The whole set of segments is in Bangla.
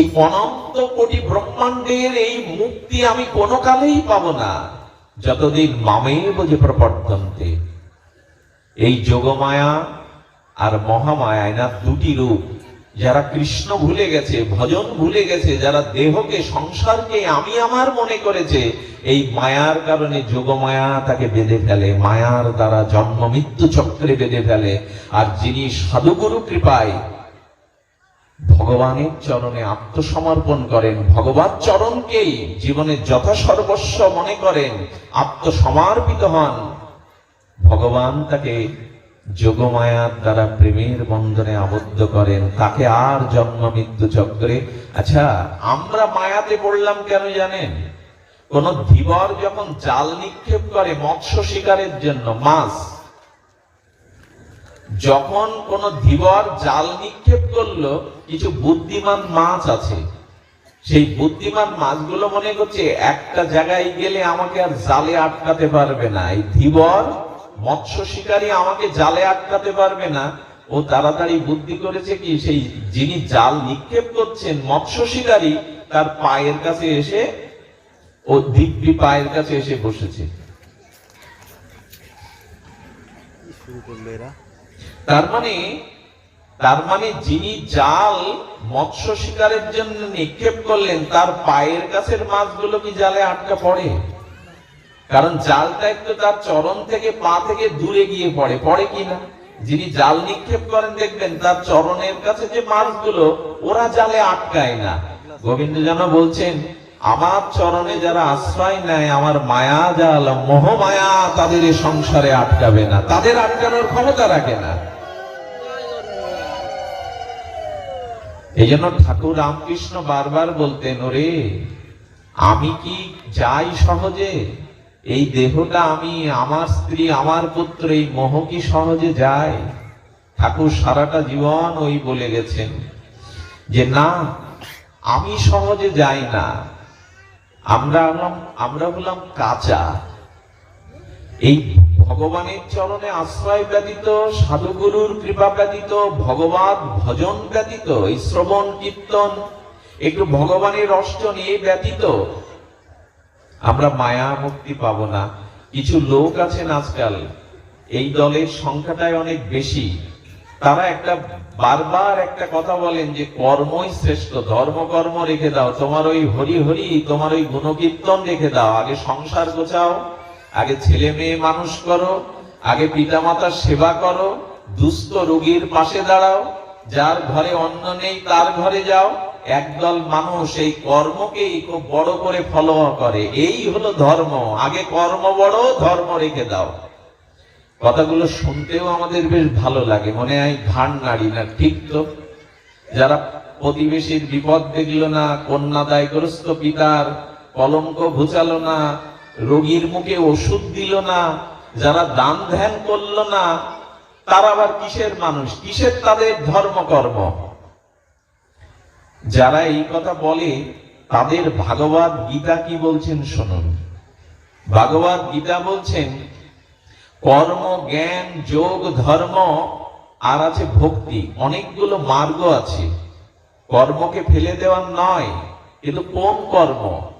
অনন্ত কোটি ব্রহ্মাণ্ডের এই মুক্তি আমি কোনো কালেই পাবো না। যতদিন মামে বোঝে প্রবর্তন্তে, এই যোগমায়া আর মহামায়া এনার দুটি রূপ। যারা কৃষ্ণ ভুলে গেছে, ভজন ভুলে গেছে, যারা দেহকে, সংসারকে আমি আমার মনে করেছে, এই মায়ার কারণে যোগমায়া তাকে বেঁধে ফেলে, মায়ার দ্বারা জন্ম মৃত্যু চক্রে বেঁধে ফেলে। আর যিনি সাধুগুরু কৃপায় ভগবানের চরণে আত্মসমর্পণ করেন। ভগবান চরণকেই জীবনের যথাসর্বস্ব মনে করেন, আত্মসমর্পিত হন। ভগবান তাকে যোগমায়ার দ্বারা প্রেমের বন্ধনে আবদ্ধ করেন। তাকে আর জন্ম মৃত্যু চক্রে। আচ্ছা আমরা মায়াতে পড়লাম কেন জানেন? কোন ধীবর যখন জাল নিক্ষেপ করে মৎস্য শিকারের জন্য, মাছ যখন কোন ধীবর জাল নিক্ষেপ করল, কিছু বুদ্ধিমান মাছ আছে। সেই বুদ্ধিমান মাছগুলো মনে করছে, একটা জায়গায় গেলে আমাকে আর জালে আটকাতে পারবে না। এই ধীবর মৎস্য শিকারী আমাকে জালে আটকাতে পারবে না। ও তাড়াতাড়ি বুদ্ধি করেছে কি, সেই যিনি জাল নিক্ষেপ করছেন, মৎস্য শিকারী, তার পায়ের কাছে এসে, ও দিব্যি পায়ের কাছে এসে বসেছে। শুরু করল এরা? তার মানে তার মানে যিনি জাল মৎস্য শিকারের জন্য নিক্ষেপ করলেন, তার পায়ের কাছের মাছগুলো কি জালে আটকা পড়ে? কারণ জালটা একটু তার চরণ থেকে, পা থেকে দূরে গিয়ে পড়ে। পড়ে কিনা যিনি জাল নিক্ষেপ করেন, দেখবেন তার চরণের কাছে যে মাছগুলো, ওরা জালে আটকায় না। গোবিন্দ যেন বলছেন, আমার চরণে যারা আশ্রয় নেয়, আমার মায়া জাল, মোহ মায়া তাদের সংসারে আটকাবে না। তাদের আটকানোর ক্ষমতা রাখে না। এই জন্য ঠাকুর রামকৃষ্ণ বারবার বলতেন, ওরে, আমি কি যাই সহজে? এই দেহটা আমি, আমার স্ত্রী, আমার পুত্র, এই মোহ কি সহজে যায়? ঠাকুর সারাটা জীবন ওই বলে গেছেন যে, না, আমি সহজে যাই না। আমরা আমরা হলাম কাঁচা। এই ভগবানের চরণে আশ্রয় ব্যতীত, সাধুগুরুর কৃপা ব্যতীত, ভগবান ভজন ব্যতীত, এই শ্রবণ, কীর্তন, একটু ভগবানের অষ্টন এ ব্যতীত, আমরা মায়া মুক্তি পাবো না। কিছু লোক আছেন আজকাল, এই দলের সংখ্যাটাই অনেক বেশি। তারা একটা, বারবার একটা কথা বলেন যে, কর্মই শ্রেষ্ঠ ধর্ম কর্ম রেখে দাও, তোমার ওই হরি হরি, তোমার ওই গুণকীর্তন রেখে দাও, আগে সংসার গোছাও আগে ছেলে মেয়ে মানুষ করো, আগে পিতামাতার সেবা করো, দুস্থ রোগীর পাশে দাঁড়াও, যার ঘরে অন্ন নেই তার ঘরে যাও, একদল মানুষ এই কর্মকেই খুব বড় করে ফলো করে। এই হলো ধর্ম। আগে কর্ম বড়, ধর্ম রেখে দাও। কথাগুলো শুনতেও আমাদের বেশ ভালো লাগে। মনে হয় ঘাড় নাড়ি না, ঠিক তো? যারা প্রতিবেশীর বিপদ দেখল না কন্যাদায়গ্রস্ত পিতার কলঙ্ক ঘুচালো না রোগীর মুখে ওষুধ দিল না, যারা দান ধ্যান করল না, তারা আবার কিসের মানুষ? কিসের তাদের ধর্মকর্ম? যারা এই কথা বলে, তাদের ভাগবত গীতা কি বলছেন শুনুন। ভাগবত গীতা বলছেন, কর্ম, জ্ঞান, যোগ, ধর্ম, আর আছে ভক্তি। অনেকগুলো মার্গ আছে। কর্মকে ফেলে দেওয়ার নয় কিন্তু কোন কর্ম?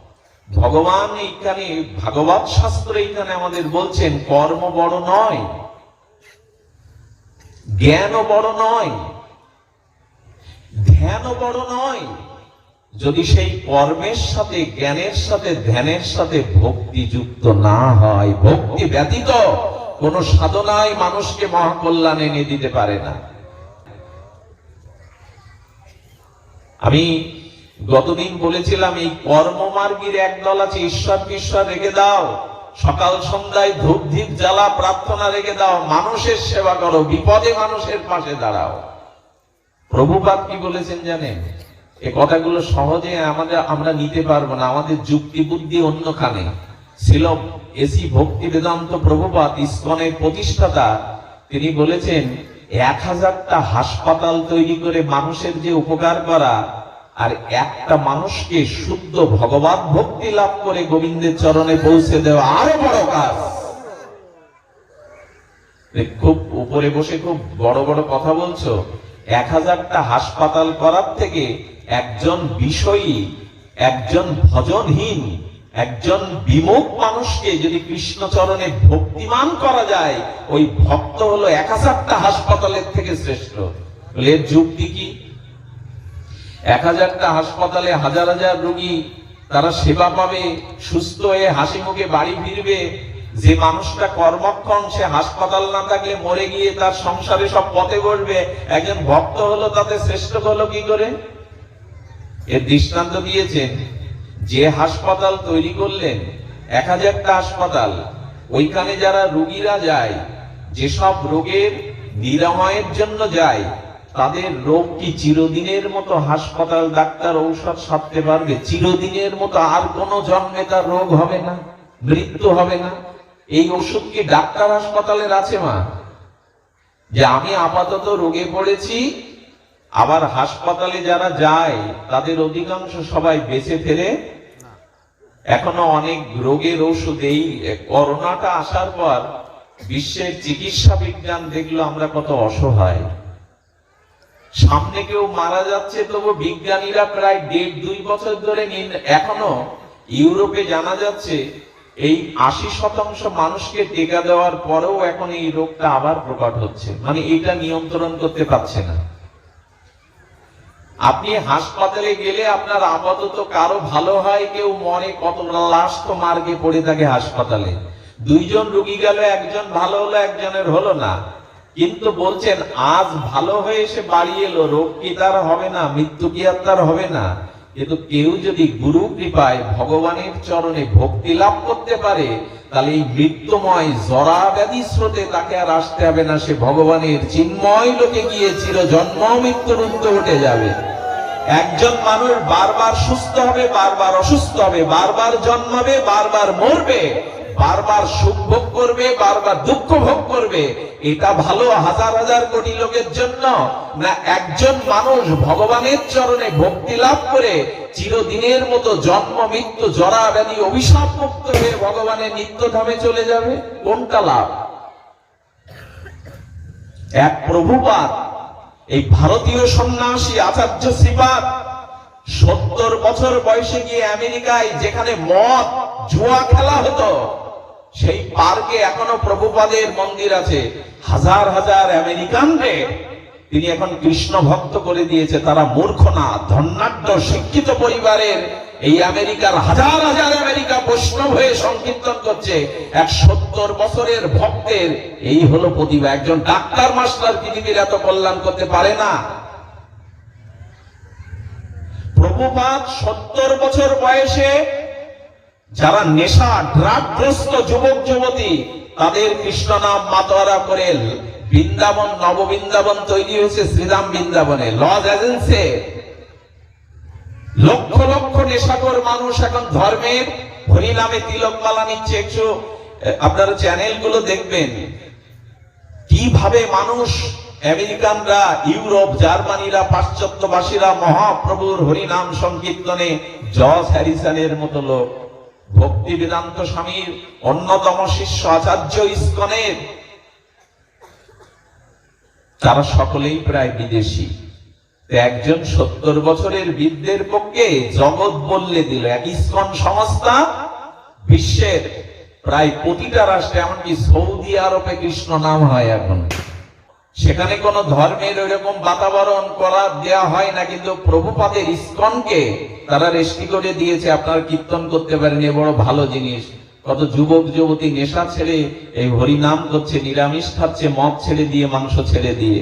ভগবান এইখানে, ভাগবত শাস্ত্র এইখানে আমাদের বলছেন, কর্ম বড় নয়, জ্ঞানও বড় নয়, ধ্যানও বড় নয়। যদি সেই কর্মের সাথে, জ্ঞানের সাথে, ধ্যানের সাথে ভক্তি যুক্ত না হয়, ভক্তি ব্যতীত কোন সাধনায় মানুষকে মহাকল্যাণ এনে দিতে পারে না। আমি গতদিন বলেছিলাম, এই কর্মমার্গীর একদল আছে, ঈশ্বর ঈশ্বর রেখে দাও। সকাল সন্ধ্যায় ধূপ ধীপ জ্বালা, প্রার্থনা রেখে দাও, মানুষের সেবা করো, বিপদে মানুষের পাশে দাঁড়াও। প্রভুপাত কি বলেছেন জানেন? এ কথাগুলো সহজে আমাদের, আমরা নিতে পারব না, আমাদের যুক্তি বুদ্ধি অন্যখানে। ছিল এসি ভক্তি বেদান্ত প্রভুপাত ইস্কনের প্রতিষ্ঠাতা, তিনি বলেছেন, এক হাজারটা হাসপাতাল তৈরি করে মানুষের যে উপকার করা আর একটা মানুষকে শুদ্ধ ভগবত ভক্তি লাভ করে গোবিন্দের চরণে পৌঁছে দেওয়া আরও বড় কাজ। খুব উপরে বসে খুব বড় বড় কথা বলছো। এক হাজারটা হাসপাতাল করার থেকে একজন বিষয়ী, একজন ভজনহীন, একজন বিমুখ মানুষকে যদি কৃষ্ণচরণে ভক্তিমান করা যায়, ওই ভক্ত হলো এক হাজারটা হাসপাতালের থেকে শ্রেষ্ঠ। এর যুক্তি কি? এক হাজারটা হাসপাতালে হাজার হাজার রোগী তারা সেবা পাবে, সুস্থ হয়ে হাসি মুখে বাড়ি ফিরবে। যে মানুষটা কর্মক্ষণ সে হাসপাতাল না থাকলে মরে গিয়ে তার সংসারে সব পথে বসবে। একজন ভক্ত হলো তাতে শ্রেষ্ঠ হলো কি করে? এর দৃষ্টান্ত দিয়েছেন, যে হাসপাতাল তৈরি করলেন, এক হাজারটা হাসপাতাল, ওইখানে যারা রুগীরা যায়, যেসব রোগের নিরাময়ের জন্য যায় তাদের রোগ কি চিরদিনের মতো হাসপাতাল, ডাক্তার ঔষধ সারতে পারবে? চিরদিনের মতো আর কোনো জন্মে তার রোগ হবে না, মৃত্যু হবে না। এই ওষুধ কি ডাক্তার হাসপাতালের আছে মা? যে আমি আপাতত রোগে পড়েছি, আবার হাসপাতালে যারা যায়, তাদের অধিকাংশ সবাই বেঁচে ফেলে। এখনও অনেক রোগের ওষুধ এই করোনাটা আসার পর বিশ্বের চিকিৎসা বিজ্ঞান দেখল আমরা কত অসহায়। সামনে কেউ মারা যাচ্ছে তবু বিজ্ঞানীরা প্রায় দেড় দুই বছর ধরে নিন- এখনও ইউরোপে জানা যাচ্ছে এই আশি শতাংশ মানুষকে টিকা দেওয়ার পরেও এখন এই রোগটা আবার প্রকট হচ্ছে। মানে এটা নিয়ন্ত্রণ করতে পারছে না। আপনি হাসপাতালে গেলে আপনার আপাতত কারও ভালো হয়, কেউ মনে কত লাশ তো মার্গে পড়ে থাকে হাসপাতালে। দুইজন রুগী গেল, একজন ভালো হলো, একজনের হলো না। কিন্তু বলছেন, আজ ভালো হয়ে এসে বাড়ি এলো, রোগ কি তার হবে না, মৃত্যু কি আর তার হবে না? কিন্তু কেউ যদি গুরু কৃপায় ভগবানের চরণে ভক্তি লাভ করতে পারে, তাহলে এই মৃত্যুময় জরা ব্যাধি স্রোতে তাকে আর আসতে হবে না, সে ভগবানের চিন্ময় লোকে গিয়ে চির জন্ম মৃত্যুর উত্তর উঠে যাবে। একজন মানুষ বারবার সুস্থ হবে, বারবার অসুস্থ হবে, বারবার জন্মাবে, বারবার মরবে বারবার সুখ ভোগ করবে, বারবার দুঃখ ভোগ করবে। এটা ভালো হাজার হাজার কোটি লোকের জন্য না, একজন মানুষ ভগবানের চরণে ভক্তি লাভ করে চিরদিনের মতো জন্ম, মৃত্যু, জরা ব্যাধি, অভিশাপ মুক্ত হয়ে ভগবানের নিত্যধামে চলে যাবে? কোনটা লাভ? এক প্রভুপাত এই ভারতীয় সন্ন্যাসী আচার্য শ্রীপাদ সত্তর বছর বয়সে গিয়ে আমেরিকায় যেখানে মদ, জুয়া খেলা হতো সেই পার্কে এখনও প্রভুপাদের মন্দির আছে। হাজার হাজার আমেরিকানরে তিনি এখন কৃষ্ণ ভক্ত করে দিয়েছে। তারা মূর্খ না ধন্যাঢ্য শিক্ষিত পরিবারের এই আমেরিকার হাজার হাজার আমেরিকা বৈষ্ণব হয়ে সংকীর্তন করছে। এক সত্তর বছরের ভক্তের এই হলো প্রতিভা। একজন ডাক্তার মাস্টার পৃথিবীর এত কল্যাণ করতে পারে না। প্রভুপাত সত্তর বছর বয়সে যারা নেশা ড্রাগগ্রস্ত যুবক যুবতী তাদের কৃষ্ণ নাম মাতোয়ারা করে বৃন্দাবন নববৃন্দাবন তৈরি হয়েছে শ্রীরাম বৃন্দাবনে। লজ এজেন্সি লক্ষ লক্ষ নেশাকর মানুষ এখন ধর্মের হরিনামে তিলক মালা নিচ্ছে আহ, আপনারা চ্যানেলগুলো দেখবেন। কীভাবে মানুষ আমেরিকানরা ইউরোপ জার্মানিরা পাশ্চাত্যবাসীরা মহাপ্রভুর হরিনাম সংকীর্তনে জর্জ হ্যারিসনের মতো লোক। ভক্তি বেদান্ত স্বামীর অন্যতম শিষ্য আচার্য ইস্কনের। তারা সকলেই প্রায় বিদেশি। একজন সত্তর বছরের বৃদ্ধের পক্ষে জগৎ বললে দিল, এক ইস্কন সংস্থা বিশ্বের প্রায় প্রতিটা রাষ্ট্রে, এমনকি সৌদি আরবে কৃষ্ণ নাম হয় এখন। সেখানে কোনো ধর্মের ওইরকম বাতাবরণ করা দেয়া হয় না, কিন্তু প্রভুপাদের ইস্কনকে তারা রেস্টি করে দিয়েছে, আপনারা কীর্তন করতে পারেন, এ বড় ভালো জিনিস। কত যুবক, যুবতী, নেশা ছেড়ে, এই হরিনাম করছে, নিরামিষ খাচ্ছে, মদ ছেড়ে দিয়ে, মাংস ছেড়ে দিয়ে।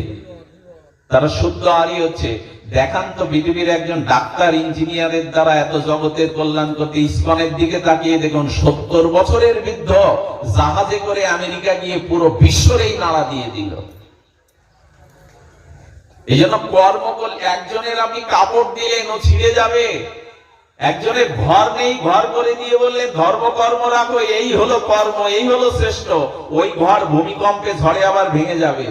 তারা শুদ্ধ আরই হচ্ছে। দেখান তো পৃথিবীর একজন ডাক্তার, ইঞ্জিনিয়ারের দ্বারা এত জগতের কল্যাণ করতে ইস্কনের দিকে তাকিয়ে দেখুন, সত্তর বছরের বৃদ্ধ জাহাজে করে আমেরিকা গিয়ে পুরো বিশ্বরেই নাড়া দিয়ে দিল। এই জন্য কর্ম একজনের আপনি কাপড় দিলেন ও ছিঁড়ে যাবে। একজনের ঘর নেই, ঘর করে দিয়ে বললেন ধর্ম কর্ম রাখো, এই হলো কর্ম, এই হলো শ্রেষ্ঠ। ওই ঘর ভূমিকম্পে ঝড়ে আবার ভেঙে যাবে।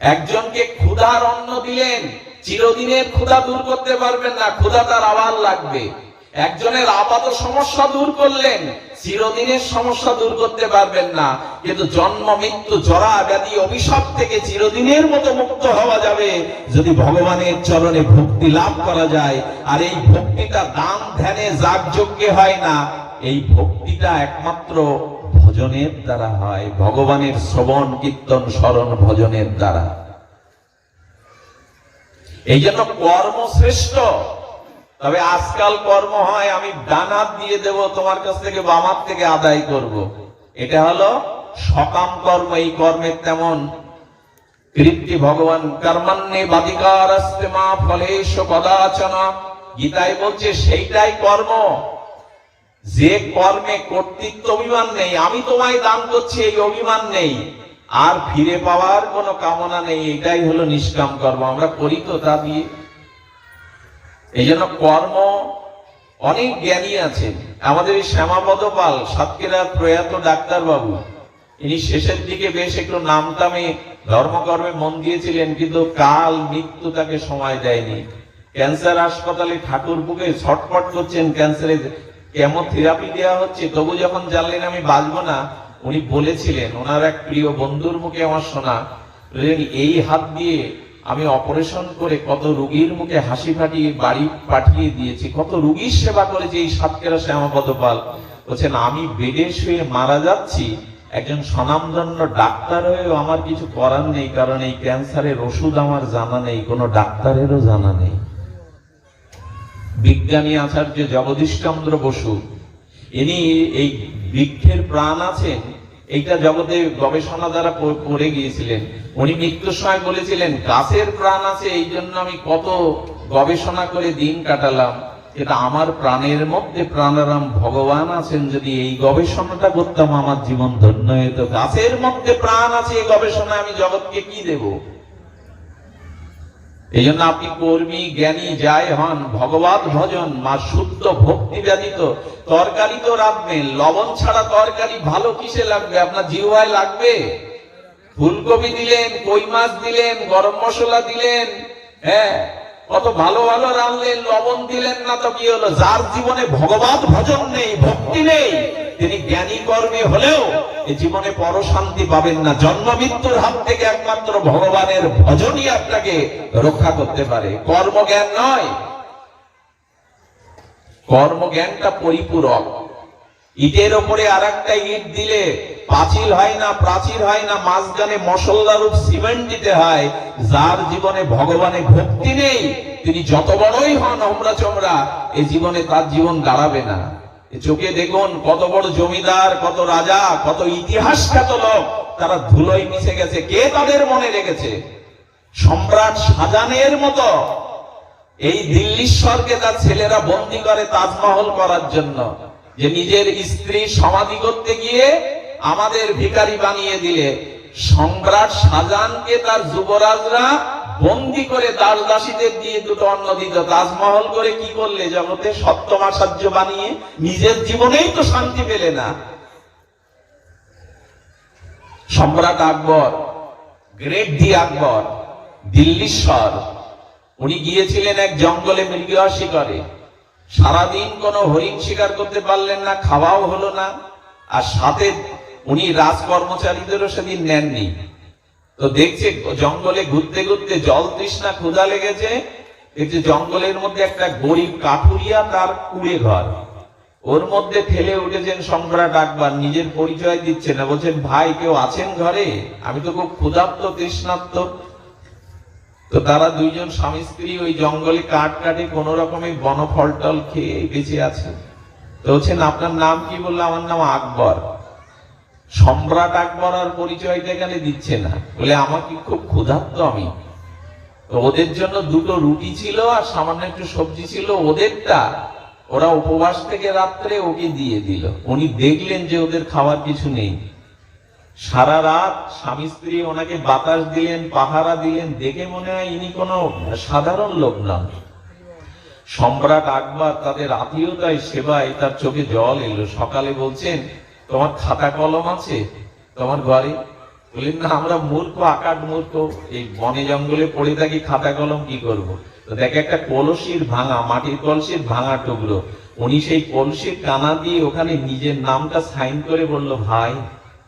একজনকে ক্ষুধার অন্ন দিলেন, চিরদিনের ক্ষুধা দূর করতে পারবেন না, ক্ষুধা তার আবার লাগবে। একজনের আপাত সমস্যা দূর করলেন, চিরদিনের সমস্যা দূর করতে পারবেন না। কিন্তু জন্ম, মৃত্যু, জরা ব্যাধি, অভিশাপ থেকে চিরদিনের মতো মুক্ত হওয়া যাবে। যদি ভগবানের চরণে ভক্তি লাভ করা যায়, আর এই ভক্তিটা দান ধ্যানে যাগযজ্ঞে হয় না, এই ভক্তিটা একমাত্র ভজনের দ্বারা হয়। ভগবানের শ্রবণ, কীর্তন, স্মরণ ভজনের দ্বারা। এই জন্য কর্ম শ্রেষ্ঠ তবে আজকাল কর্ম হয়, আমি ডানাত দিয়ে দেব, তোমার কাছ থেকে বামার থেকে আদায় করব। এটা হলো সকাম কর্ম, এই কর্মের তেমন কৃত্তি ভগবান কর্মান্নে আসতে মা ফলেশ কদাচনা। গীতায় বলছে, সেইটাই কর্ম। যে কর্মে কর্তৃত্ব অভিমান নেই, আমি তোমায় দান করছি, এই অভিমান নেই। আর ফিরে পাওয়ার কোনো কামনা নেই, এটাই হলো নিষ্কাম কর্ম। আমরা করি তো তা দিয়ে। এই জন্য কর্ম অনেক জ্ঞানী আছেন। আমাদের শ্যামাপদ পাল সাতক্ষীরার প্রয়াত ডাক্তার বাবু ইনি শেষের দিকে বেশ একটু নামটামে ধর্মকর্মে মন দিয়েছিলেন, কিন্তু কাল মৃত্যু তাকে সময় দেয়নি। ক্যান্সার হাসপাতালে ঠাকুর বুকে ছটফট করছেন ক্যান্সারের কেমোথেরাপি দেওয়া হচ্ছে, তবু যখন জানলেন আমি বাঁচবো না, উনি বলেছিলেন, ওনার এক প্রিয় বন্ধুর মুখে আমার শোনা এই হাত দিয়ে আমি অপারেশন করে কত রুগীর মুখে হাসি ফাটিয়ে, বাড়ি পাঠিয়ে দিয়েছি। কত রুগীর সেবা করেছে এই সাতকেরা শ্যামাপদ পাল। বলছেন আমি বেডে শুয়ে মারা যাচ্ছি। একজন স্বনামধন্য ডাক্তার হয়েও আমার কিছু করার নেই, কারণ এই ক্যান্সারের ওষুধ আমার জানা নেই, কোনো ডাক্তারেরও জানা নেই। বিজ্ঞানী আচার্য জগদীশ চন্দ্র বসু, ইনি এই বৃক্ষের প্রাণ আছেন এইটা জগতে গবেষণা দ্বারা পড়ে গিয়েছিলেন। উনি মৃত্যুর সময় বলেছিলেন, গাছের প্রাণ আছে, এই জন্য আমি কত গবেষণা করে দিন কাটালাম। এটা আমার প্রাণের মধ্যে প্রাণারাম ভগবান আছেন যদি এই গবেষণাটা করতাম, আমার জীবন ধন্য হতো। গাছের মধ্যে প্রাণ আছে, এই গবেষণা আমি জগৎকে কি দেবো? এই জন্য আপনি কর্মী, জ্ঞানী, যাই হন, ভগবত ভজন, মা শুদ্ধ, ভক্তি ব্যতীত, তরকারি তো রাখবেন, লবণ ছাড়া তরকারি ভালো কিসে লাগবে? আপনার জিহায় লাগবে? ফুলকপি দিলেন, কই মাছ দিলেন, গরম মশলা দিলেন হ্যাঁ? কত ভালো ভালো রাঁধলেন লবণ দিলেন না তো কি হলো? যার জীবনে ভগবত ভজন নেই, ভক্তি নেই, তিনি জ্ঞানী কর্মী হলেও জীবনে পরশান্তি পাবেন না। জন্ম মৃত্যুর হাত থেকে একমাত্র ভগবানের ভজনই আপনাকে রক্ষা করতে পারে। কর্মজ্ঞান নয় কর্ম কর্মজ্ঞানটা পরিপূরক। ইটের ওপরে আর একটা ইট দিলে পাঁচিল হয় না, প্রাচীর হয় না, মাঝখানে মশলা রূপ সিমেন্ট দিতে হয়। যার জীবনে ভগবানে ভক্তি নেই, তিনি যত বড়ই হন আমরা চমড়া এই জীবনে তার জীবন দাঁড়াবে না। চোখে দেখুন কত বড় জমিদার, কত রাজা, কত ইতিহাস খ্যাত লোক, তারা ধুলোয় মিশে গেছে। কে তাদের মনে রেখেছে? সম্রাট সাজানের মতো। এই দিল্লীশ্বরকে তার ছেলেরা বন্দি করে তাজমহল করার জন্য। যে নিজের স্ত্রী সমাধি করতে গিয়ে আমাদের ভিখারি বানিয়ে দিলে, সম্রাট শাহজাহানকে তার যুবরাজরা বন্দি করে দাস দাসীদের দিয়ে দুটো অন্ন দিত। তাজমহল করে কি করলে জগতে সপ্তমাচার্য বানিয়ে নিজের জীবনেই তো শান্তি পেলে না? সম্রাট আকবর, গ্রেট দি আকবর, দিল্লীশ্বর, উনি গিয়েছিলেন এক জঙ্গলে মৃগ শিকারে। সারাদিন কোনো হরিণ শিকার করতে পারলেন না, খাওয়াও হলো না, আর সাথে উনি রাজ কর্মচারীদেরও সেদিন নেননি। তো দেখছে, জঙ্গলে ঘুরতে ঘুরতে জল তৃষ্ণা ক্ষুধা লেগেছে, দেখছে জঙ্গলের মধ্যে একটা গরিব কাঠুরিয়া তার কুড়ে ঘর। ওর মধ্যে ঠেলে উঠেছেন সম্রাট আকবর নিজের পরিচয় দিচ্ছে না, বলছেন, ভাই, কেউ আছেন ঘরে? আমি তো খুব ক্ষুধার্ত, তৃষ্ণার্ত। তো তারা দুইজন স্বামী স্ত্রী ওই জঙ্গলে কাঠ কাটে, কোন রকমে বনফল টল খেয়ে বেঁচে আছে। তো বলছেন আপনার নাম কি বলল? আমার নাম আকবর। সম্রাট আকবর আর পরিচয়টা এখানে দিচ্ছে না। বলে আমাকে খুব ক্ষুধার্ত আমি। তো ওদের জন্য দুটো রুটি ছিল আর সামান্য একটু সবজি ছিল, ওদেরটা ওরা উপবাস থেকে রাত্রে ওকে দিয়ে দিল। উনি দেখলেন যে ওদের খাওয়ার কিছু নেই। সারা রাত স্বামী স্ত্রী ওনাকে বাতাস দিলেন, পাহারা দিলেন, দেখে মনে হয় ইনি কোনো সাধারণ লোক নন সম্রাট আকবর তাদের আত্মীয়তায়, সেবায় তার চোখে জল এলো। সকালে বলছেন, তোমার খাতা কলম আছে? তোমার ঘরে? বললেন, না, আমরা মূর্খ, আকাট মূর্খ। এই বনে জঙ্গলে পড়ে থাকি, খাতা কলম কি করব? দেখে একটা কলসির ভাঙা, মাটির কলসির ভাঙা টুকরো। উনি সেই কলসির কানা দিয়ে ওখানে নিজের নামটা সাইন করে বলল, ভাই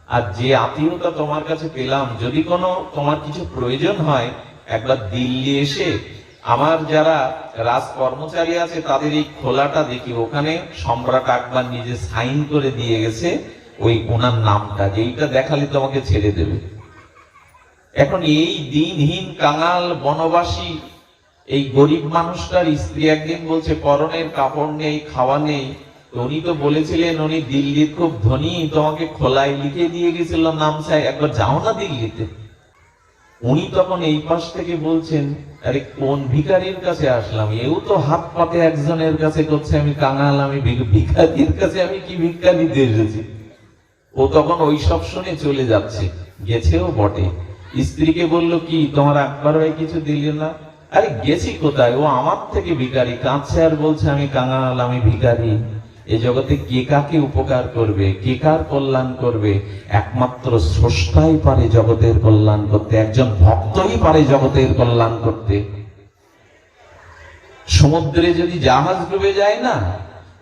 আর যে আত্মীয়তা তোমার কাছে পেলাম, যদি কোনো তোমার কিছু প্রয়োজন হয়, একবার দিল্লি এসে আমার যারা রাজ কর্মচারী আছে, তাদের এই খোলাটা দেখি। ওখানে সম্রাট আকবর নিজে সাইন করে দিয়ে গেছে ওই ওনার নামটা, যেইটা দেখালে তোমাকে ছেড়ে দেবে। এখন এই দিনহীন কাঙাল বনবাসী, এই গরিব মানুষটার স্ত্রী একদিন বলছে, পরনের কাপড় নেই, খাওয়া নেই উনি তো বলেছিলেন, উনি দিল্লির খুব ধনী, তোমাকে খোলায় লিখে দিয়ে গেছিল নাম চাই, একবার যাও না দিল্লিতে। উনি তখন এই পাশ থেকে বলছেন, আরে, কোন ভিখারির কাছে আসলাম? এও তো হাত পাতে একজনের কাছে করছে, আমি কাঙাল, আমি ভিখারির কাছে আমি কি ভিক্ষা দিতে এসেছি? ও তখন ওই সব শুনে চলে যাচ্ছে, গেছেও বটে। স্ত্রীকে বলল, কি, তোমার একবার ভাই কিছু দিল না? আরে, গেছি কোথায়? ও আমার থেকে ভিখারি, কাঁদছে আর বলছে, আমি কাঙাল, আমি ভিখারি। এ জগতে কে কাকে উপকার করবে, কে কার কল্যাণ করবে, একমাত্র স্রষ্টাই পারে জগতের কল্যাণ করতে, একজন ভক্তই পারে জগতের কল্যাণ করতে। সমুদ্রে যদি জাহাজ ডুবে যায় না,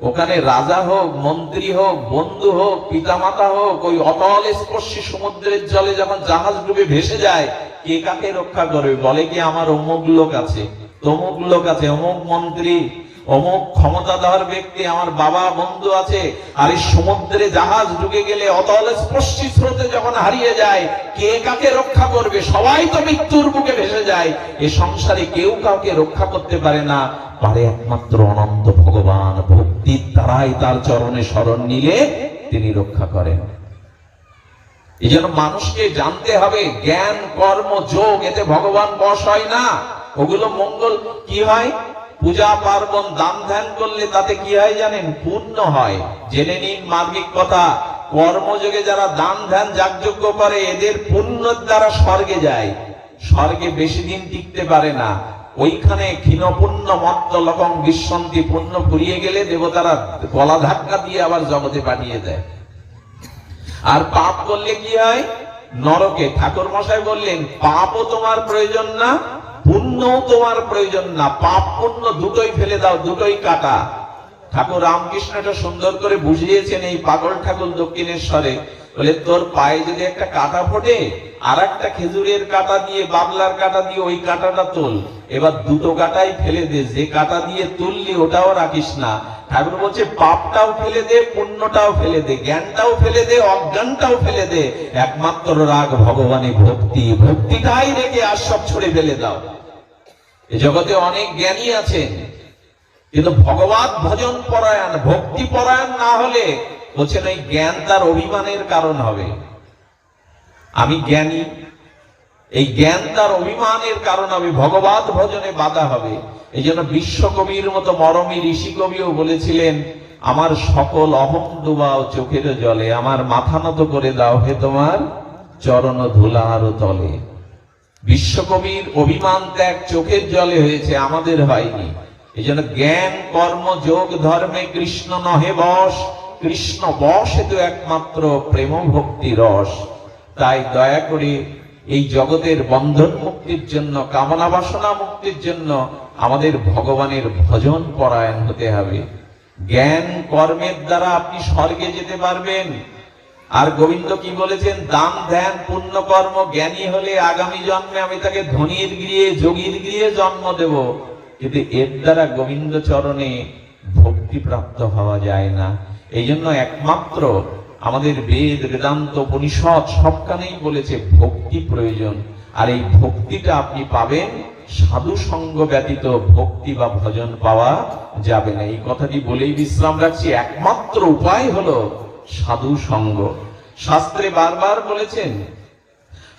ওখানে রাজা হোক, মন্ত্রী হোক, বন্ধু হোক, পিতামাতা হোক, ওই অতল স্পর্শী সমুদ্রের জলে যখন জাহাজ ডুবে ভেসে যায়, কে কাকে রক্ষা করবে? বলে কি আমার অমুক লোক আছে, তমুক লোক আছে, অমুক মন্ত্রী অমুক ক্ষমতাধর ব্যক্তি আমার বাবা বন্ধু আছে, আর এই সমুদ্রে জাহাজ ডুবে গেলে অতল স্পর্শী স্রোতে যখন হারিয়ে যায়, কে কাকে রক্ষা করবে? সবাই তো মৃত্যুর বুকে ভেসে যায়। এ সংসারে কেউ কাউকে রক্ষা করতে পারে না। পারে একমাত্র অনন্ত ভগবান। ভক্তির দ্বারাই তার চরণে শরণ নিলে তিনি রক্ষা করেন। এই জন্য মানুষকে জানতে হবে, জ্ঞান, কর্ম, যোগ, এতে ভগবান বস হয় না। ওগুলো মঙ্গল কি হয়? পূজা পার্বণ দান ধ্যান করলে তাতে কি হয় জানেন? পূর্ণ হয়। জেনে নিন মার্মিক কথা। কর্মযোগে যারা দান ধ্যান যাগযজ্ঞ করে, এদের পুণ্যর দ্বারা স্বর্গে যায়। স্বর্গে বেশি দিন টিকতে পারে না। ওইখানে ক্ষীণপূর্ণ মত্ত লকম বিশ্বন্তি পুণ্য ফুরিয়ে গেলে দেবতারা গলা ধাক্কা দিয়ে আবার জগতে পাঠিয়ে দেয়। আর পাপ করলে কি হয়? নরকে। ঠাকুর মশাই বললেন, পাপও তোমার প্রয়োজন না পুণ্যও তোমার প্রয়োজন না, পাপ পুণ্য দুটোই ফেলে দাও, দুটোই কাটা। ঠাকুর রামকৃষ্ণটা সুন্দর করে বুঝিয়েছেন এই পাগল ঠাকুর দক্ষিণেশ্বরে। বলে, তোর পায়ে যদি একটা কাটা ফোটে আর একটা খেজুরের কাটা দিয়ে, বাবলার কাটা দিয়ে ওই কাটাটা তোল। এবার দুটো কাটাই ফেলে দে, যে কাটা দিয়ে তুললি ওটাও রাখিস না। ঠাকুর বলছে, পাপটাও ফেলে দে, পুণ্যটাও ফেলে দে, জ্ঞানটাও ফেলে দে, অজ্ঞানটাও ফেলে দে। একমাত্র রাগ ভগবানে, ভক্তি, ভক্তিটাই রেখে আর সব ছড়ে ফেলে দাও। এ জগতে অনেক জ্ঞানী আছেন, কিন্তু ভগবান ভজন পরায়ণ, ভক্তি পরায়ণ না হলে বলছেন এই জ্ঞান তার অভিমানের কারণ হবে। আমি জ্ঞানী। এই জ্ঞান তার অভিমানের কারণ হবে, ভগবত ভজনে বাধা হবে। এই জন্য বিশ্বকবির মতো মরমী ঋষি কবিও বলেছিলেন, আমার সকল অহং ডুবাও চোখের জলে, আমার মাথা নত করে দাও হে তোমার চরণ ধুলার তলে। বিশ্বকবির অভিমান ত্যাগ চোখের জলে হয়েছে, আমাদের হয়নি। এই জন্য জ্ঞান, কর্ম, যোগ, ধর্মে কৃষ্ণ নহে বশ কৃষ্ণ বশ তো একমাত্র প্রেম ভক্তি রস। তাই দয়া করে এই জগতের বন্ধন মুক্তির জন্য, কামনা বাসনা মুক্তির জন্য আমাদের ভগবানের ভজন পরায়ণ হতে হবে। জ্ঞান কর্মের দ্বারা আপনি স্বর্গে যেতে পারবেন। আর গোবিন্দ কি বলেছেন? দান, ধ্যান, পুণ্য কর্ম, জ্ঞানী হলে আগামী জন্মে আমি তাকে ধনির গৃহে, যোগীর গৃহে জন্ম দেব। কিন্তু এর দ্বারা গোবিন্দ চরণে ভক্তি প্রাপ্ত হওয়া যায় না। এই জন্য একমাত্র আমাদের বেদ, বেদান্ত পরিষদ সবখানেই বলেছে ভক্তি প্রয়োজন। আর এই ভক্তিটা আপনি পাবেন সাধু সঙ্গ ব্যতীত ভক্তি বা ভজন পাওয়া যাবে না। এই কথাটি বলেই বিশ্রাম রাখছি। একমাত্র উপায় হলো সাধু সঙ্গ। শাস্ত্রে বারবার বলেছেন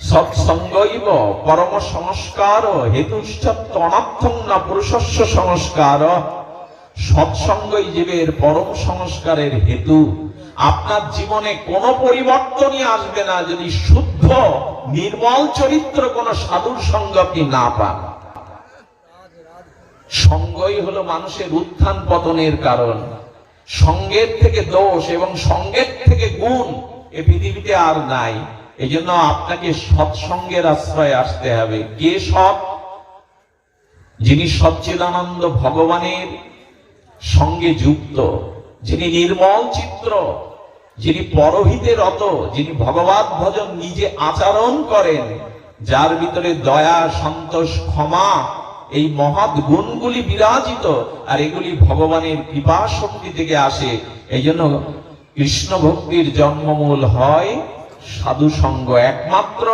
সৎসঙ্গইব পরম সংস্কার হেতুশ্চ তনার্থং না পুরুষস্য সংস্কার। সৎসঙ্গই জীবের পরম সংস্কারের হেতু। আপনার জীবনে কোনো পরিবর্তনই আসবে না যদি শুদ্ধ, নির্মল চরিত্র কোন সাধুর সঙ্গ আপনি না পান। সঙ্গই হলো মানুষের উত্থান পতনের কারণ। সঙ্গের থেকে দোষ এবং সঙ্গের থেকে গুণ এ পৃথিবীতে আর নাই। এই জন্য আপনাকে সৎসঙ্গের আশ্রয়ে আসতে হবে। কে সৎ? যিনি সচ্চিদানন্দ ভগবানের সঙ্গে যুক্ত। যিনি নির্মল চিত্র, যিনি পরহিতে রত, যিনি ভগবত ভজন নিজে আচরণ করেন, যার ভিতরে দয়া, সন্তোষ, ক্ষমা, এই মহৎ গুণগুলি বিরাজিত, আর এগুলি ভগবানের কৃপা শক্তি থেকে আসে। এই জন্য কৃষ্ণ ভক্তির জন্মমূল হয় সাধু সঙ্গ একমাত্র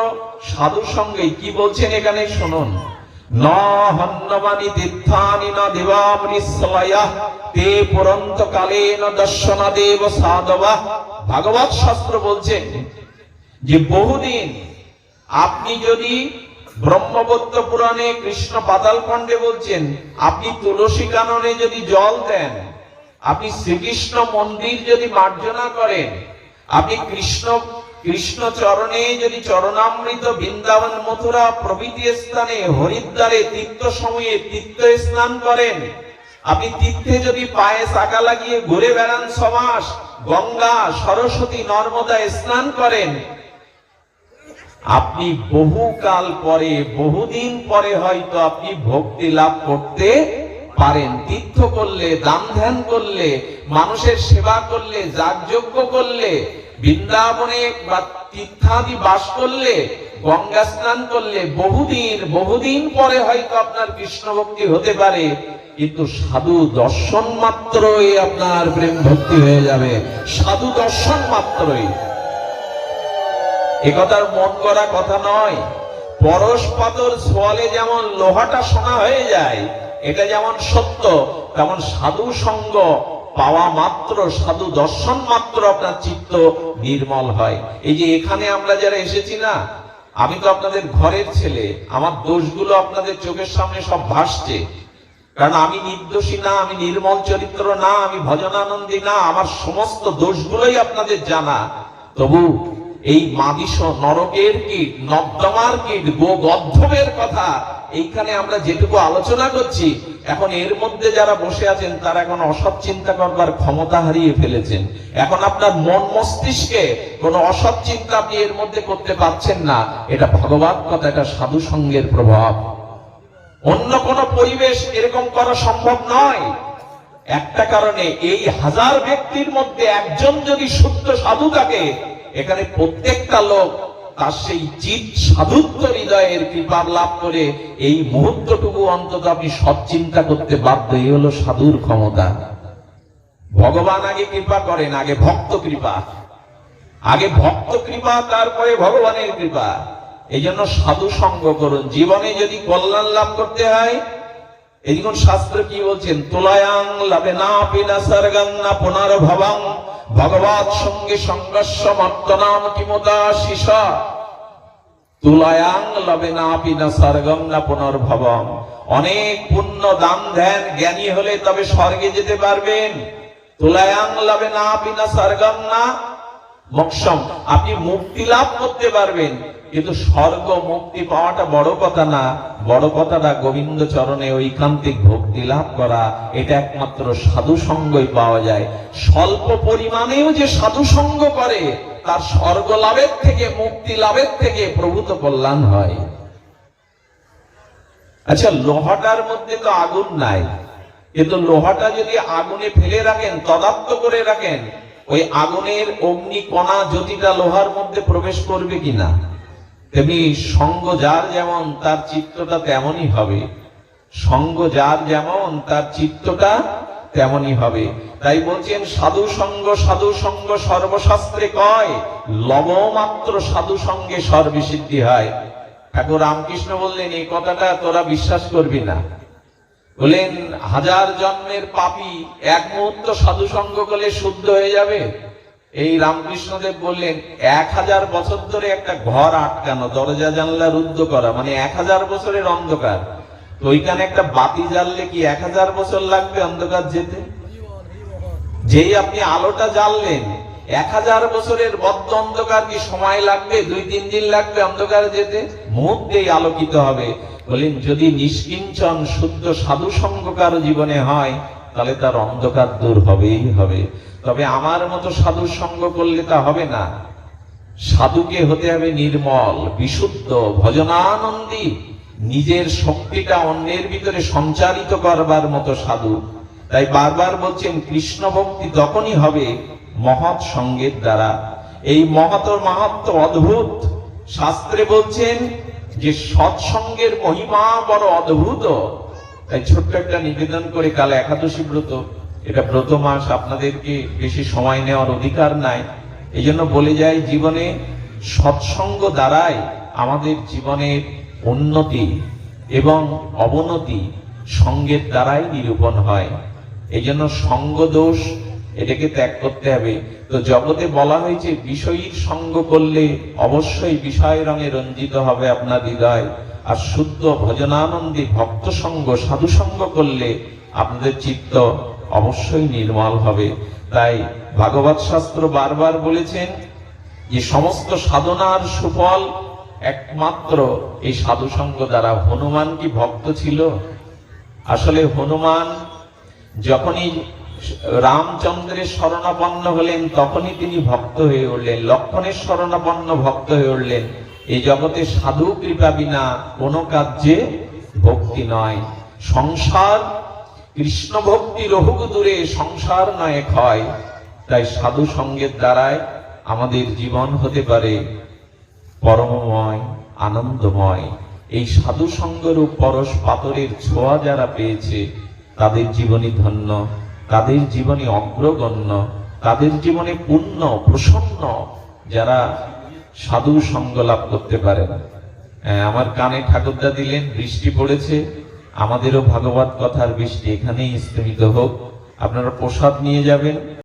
সাধু সঙ্গে কি বলছেন এখানে? শুনুন। হন্নমানি তীর্থানি ন দেবামৃশ্রয়া তে পুরন্ত কালে সাধবা। ভাগবত শাস্ত্র বলছেন যে বহুদিন আপনি যদি ব্রহ্মবত্ত পুরাণে কৃষ্ণ পাতাল খণ্ডে বলছেন, আপনি তুলসী কাননে যদি জল দেন, আপনি শ্রীকৃষ্ণ মন্দির যদি মার্জনা করেন, আপনি কৃষ্ণ কৃষ্ণ চরণে যদি চরণামৃত বৃন্দাবন মথুরা প্রভৃতি স্থানে হরিদ্বারে তীর্থ সময়ে তীর্থ স্নান করেন, আপনি তীর্থে যদি পায়ে চাকা লাগিয়ে ঘুরে বেড়ান সমাস, গঙ্গা, সরস্বতী নর্মদা স্নান করেন, আপনি বহুকাল পরে বহুদিন পরে হয়তো আপনি ভক্তি লাভ করতে পারেন। তীর্থ করলে, দান ধ্যান করলে, মানুষের সেবা করলে, যাগযজ্ঞ করলে বৃন্দাবনে বা তীর্থাদি বাস করলে, গঙ্গা স্নান করলে বহুদিন বহুদিন পরে হয়তো আপনার কৃষ্ণ ভক্তি হতে পারে, কিন্তু সাধু দর্শন মাত্রই আপনার প্রেম ভক্তি হয়ে যাবে। সাধু দর্শন মাত্রই। একথার মন করা কথা নয়। পরশ পাতর সোয়ালে যেমন লোহাটা সোনা হয়ে যায়, এটা যেমন সত্য, তেমন সাধু সঙ্গ পাওয়া মাত্র সাধু দর্শন মাত্র আপনার চিত্ত নির্মল হয়। এই যে এখানে আমরা যারা এসেছি না, আমি তো আপনাদের ঘরের ছেলে, আমার দোষগুলো আপনাদের চোখের সামনে সব ভাসছে। কারণ আমি নির্দোষী না, আমি নির্মল চরিত্র না, আমি ভজনানন্দী না, আমার সমস্ত দোষগুলোই আপনাদের জানা। তবু এই মাদিস নরকের কীট, নর্দমার কীট গো গদ্ধবের কথা এইখানে আমরা যেটুকু আলোচনা করছি, এখন এর মধ্যে যারা বসে আছেন, তারা এখন অসৎ চিন্তা করবার ক্ষমতা হারিয়ে ফেলেছেন। এখন আপনার মন মস্তিষ্কে কোন অসৎ চিন্তা আপনি এর মধ্যে করতে পারছেন না। এটা ভগবান কথা, এটা সাধু সঙ্গের প্রভাব। অন্য কোন পরিবেশ এরকম করা সম্ভব নয়। একটা কারণে এই হাজার ব্যক্তির মধ্যে একজন যদি শুদ্ধ সাধু থাকে, এখানে প্রত্যেকটা লোক তার সেই চিত সাধুত্ব হৃদয়ের কৃপা লাভ করে এই মুহূর্তটুকু অন্তত আপনি সৎচিন্তা করতে বাধ্য, এই হলো সাধুর ক্ষমতা। ভগবান আগে কৃপা করেন, আগে ভক্ত কৃপা। আগে ভক্ত কৃপা, তারপরে ভগবানের কৃপা। এই জন্য সাধু সঙ্গ করুন। জীবনে যদি কল্যাণ লাভ করতে হয় এই শাস্ত্র কি বলছেন? তোলায়াং লাভে না পিনা সর্গং না পুনর্ভবং। ভগবত সঙ্গে সংঘর্ষ মর্তনাম কিমতা শিষা তুলায়াং লবে না পিনা সর্গম না পুনর্ভবম অনেক পুণ্য দান ধ্যান জ্ঞানী হলে তবে স্বর্গে যেতে পারবেন। তুলায়াং লবে না পিনা সর্গম না মোক্ষম। আপনি মুক্তি লাভ করতে পারবেন। কিন্তু স্বর্গ মুক্তি পাওয়াটা বড় কথা না। বড় কথাটা গোবিন্দ চরণে ঐকান্তিক ভক্তি লাভ করা, এটা একমাত্র সাধু সঙ্গই পাওয়া যায়। স্বল্প পরিমাণেও যে সাধু সঙ্গ করে, তার স্বর্গ লাভের থেকে, মুক্তি লাভের থেকে প্রভূত কল্যাণ হয়। আচ্ছা লোহাটার মধ্যে তো আগুন নাই। কিন্তু লোহাটা যদি আগুনে ফেলে রাখেন তদাপ্ত করে রাখেন, ওই আগুনের অগ্নি কণা জ্যোতিটা লোহার মধ্যে প্রবেশ করবে কিনা? তেমনি সঙ্গ যার যেমন, তার চিত্তটা তেমনই হবে। সঙ্গ যার যেমন, তার চিত্তটা তেমনই হবে। তাই বলছেন, সাধু সঙ্গ সাধু সঙ্গ সর্বশাস্ত্রে কয়? লবমাত্র সাধু সঙ্গে সর্বসিদ্ধি হয়। ঠাকুর রামকৃষ্ণ বললেন, এই কথাটা তোরা বিশ্বাস করবি না। বলেন হাজার জন্মের পাপী এক মুহূর্ত সাধু সঙ্গ করলে শুদ্ধ হয়ে যাবে? এই রামকৃষ্ণদেব বললেন, এক হাজার বছর ধরে একটা ঘর আটকানো, দরজা জানলা রুদ্ধ করা মানে এক হাজার বছরের অন্ধকার। তো ওইখানে একটা বাতি জ্বাললে কি এক হাজার বছর লাগবে অন্ধকার যেতে? যেই আপনি আলোটা জ্বাললেন, এক হাজার বছরের বদ্ধ অন্ধকার কি সময় লাগবে? দুই, তিন দিন লাগবে অন্ধকার যেতে? মুহূর্তেই আলোকিত হবে। বলেন যদি নিষ্কিঞ্চন শুদ্ধ সাধু সঙ্গকার জীবনে হয় তাহলে তার অন্ধকার দূর হবেই হবে। তবে আমার মতো সাধু সঙ্গ করলে তা হবে না। সাধুকে হতে হবে নির্মল, বিশুদ্ধ, ভজনানন্দী। নিজের শক্তিটা অন্যের ভিতরে সঞ্চারিত করবার মতো সাধু। তাই বারবার বলছেন, কৃষ্ণ ভক্তি তখনই হবে মহৎ সঙ্গের দ্বারা। এই মহতর মাহাত্ম অদ্ভুত। শাস্ত্রে বলছেন যে সৎসঙ্গের মহিমা বড় অদ্ভুত। তাই ছোট্ট একটা নিবেদন করে কাল একাদশী ব্রত, এটা ব্রত মাস আপনাদেরকে বেশি সময় নেওয়ার অধিকার নাই। এই জন্য বলে যায় জীবনে সৎসঙ্গ দ্বারাই আমাদের জীবনের উন্নতি এবং অবনতি সঙ্গের দ্বারাই নিরূপণ হয়। এই জন্য সঙ্গ দোষ এটাকে ত্যাগ করতে হবে। তো জগতে বলা হয়েছে, বিষয়ীর সঙ্গ করলে অবশ্যই বিষয় রঙে রঞ্জিত হবে আপনার হৃদয়। আর শুদ্ধ ভজনানন্দী ভক্ত সঙ্গ, সাধু সঙ্গ করলে আপনাদের চিত্ত অবশ্যই নির্মল হবে। তাই ভাগবত শাস্ত্র বারবার বলেছেন যে সমস্ত সাধনার সুফল একমাত্র এই সাধু সঙ্গ দ্বারা। হনুমান কি ভক্ত ছিল? আসলে হনুমান যখনই রামচন্দ্রের শরণাপন্ন হলেন, তখনই তিনি ভক্ত হয়ে উঠলেন, লক্ষণের শরণাপন্ন ভক্ত হয়ে উঠলেন। এই জগতে সাধু কৃপা বিনা কোনো কার্যে ভক্তি নয়। সংসার, কৃষ্ণ ভক্তি রহুক দূরে সংসার নয় ক্ষয় তাই সাধু সঙ্গের দ্বারায় আমাদের জীবন হতে পারে। পরমময়, আনন্দময়। এই সাধু সঙ্গরূপ পরশ পাতরের ছোঁয়া যারা পেয়েছে, তাদের জীবনী ধন্য, তাদের জীবনে অগ্রগণ্য, তাদের জীবনে পূর্ণ প্রসন্ন যারা সাধু সঙ্গ লাভ করতে পারে না। হ্যাঁ, আমার কানে ঠাকুরদা দিলেন বৃষ্টি পড়েছে। আমাদেরও ভাগবত কথার বৃষ্টি এখানেই স্থমিত হোক। আপনারা প্রসাদ নিয়ে যাবেন।